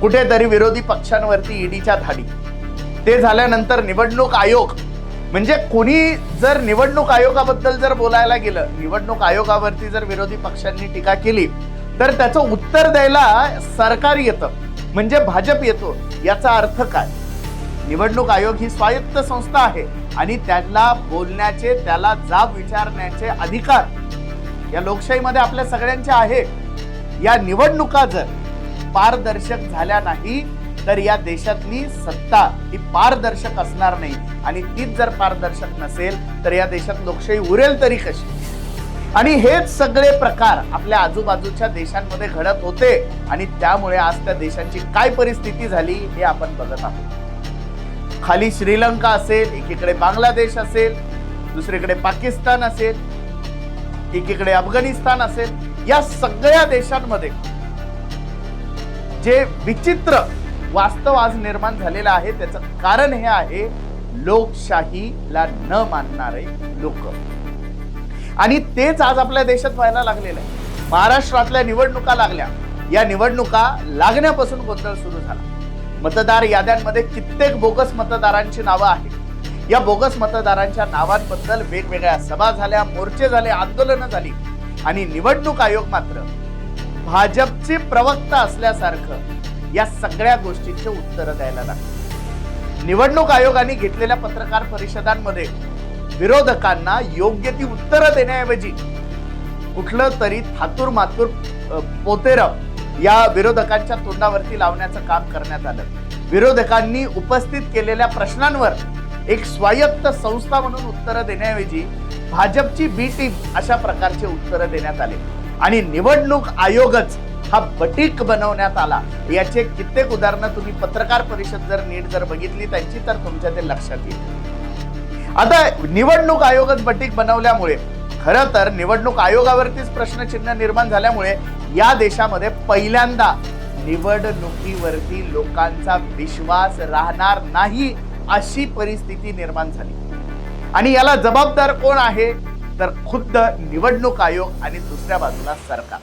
कुठेतरी विरोधी पक्षांवरती ईडीच्या धाडी. ते झाल्यानंतर निवडणूक आयोग म्हणजे कोणी जर निवडणूक आयोगाबद्दल जर बोलायला गेलं निवडणूक आयोगावरती जर विरोधी पक्षांनी टीका केली तर त्याचं उत्तर द्यायला सरकार येतं म्हणजे भाजप येतो याचा अर्थ काय? निवडणूक आयोग ही स्वायत्त संस्था आहे आणि त्याला बोलण्याचे त्याला जाब विचारण्याचे अधिकार या लोकशाहीमध्ये आपल्या सगळ्यांचे आहे. या निवडणुका जर पारदर्शक झाल्या नाही तर या देशातली सत्ता ही पारदर्शक असणार नाही. आणि तीच जर पारदर्शक नसेल तर या देशात लोकशाही उरेल तरी कशी? आणि हेच सगळे प्रकार आपल्या आजूबाजूच्या देशांमध्ये घडत होते. आणि त्यामुळे आज त्या देशांची काय परिस्थिती झाली हे आपण बघत आहोत. खाली श्रीलंका असेल एकीकडे बांगलादेश असेल दुसरीकडे पाकिस्तान असेल एकीकडे अफगाणिस्तान असेल या सगळ्या देशांमध्ये जे विचित्र वास्तव आज निर्माण झालेलं आहे त्याचं कारण हे आहे लोकशाहीला न मानणारे लोक. आणि तेच आज आपल्या देशात व्हायला लागलेलं आहे. महाराष्ट्रातल्या निवडणुका लागल्या. या निवडणुका लागण्यापासून गोंधळ सुरू झाला. मतदार याद्यांमध्ये कित्येक बोगस मतदारांची नावं आहेत. या बोगस मतदारांच्या नावांबद्दल वेगवेगळ्या सभा झाल्या मोर्चे झाले आंदोलनं झाली. आणि निवडणूक आयोग मात्र भाजपचे प्रवक्ता असल्यासारखं या सगळ्या गोष्टींचे उत्तर द्यायला लागले. निवडणूक आयोगाने घेतलेल्या पत्रकार परिषदांमध्ये विरोधकांना योग्य ती उत्तरं देण्याऐवजी कुठलं तरी थातूर मातूर पोतेर या विरोधकांच्या तोंडावरती लावण्याचं काम करण्यात आलं. विरोधकांनी उपस्थित केलेल्या प्रश्नांवर एक स्वायत्त संस्था म्हणून उत्तरं देण्याऐवजी भाजपची बी टीम अशा प्रकारचे उत्तरं देण्यात आले. आणि निवडणूक आयोगच हा बटीक बनवण्यात आला. याचे कित्येक उदाहरणं तुम्ही पत्रकार परिषद जर नीट जर बघितली त्यांची तर तुमच्या ते लक्षात येईल. आता निवडणूक आयोगच बटीक बनवल्यामुळे खरं तर निवडणूक आयोगावरतीच प्रश्नचिन्ह निर्माण झाल्यामुळे या देशामध्ये पहिल्यांदा निवडणुकीवरती लोकांचा विश्वास राहणार नाही अशी परिस्थिती निर्माण झाली. आणि याला जबाबदार कोण आहे? तर खुद्द निवडणूक आयोग आणि दुसऱ्या बाजूला सरकार.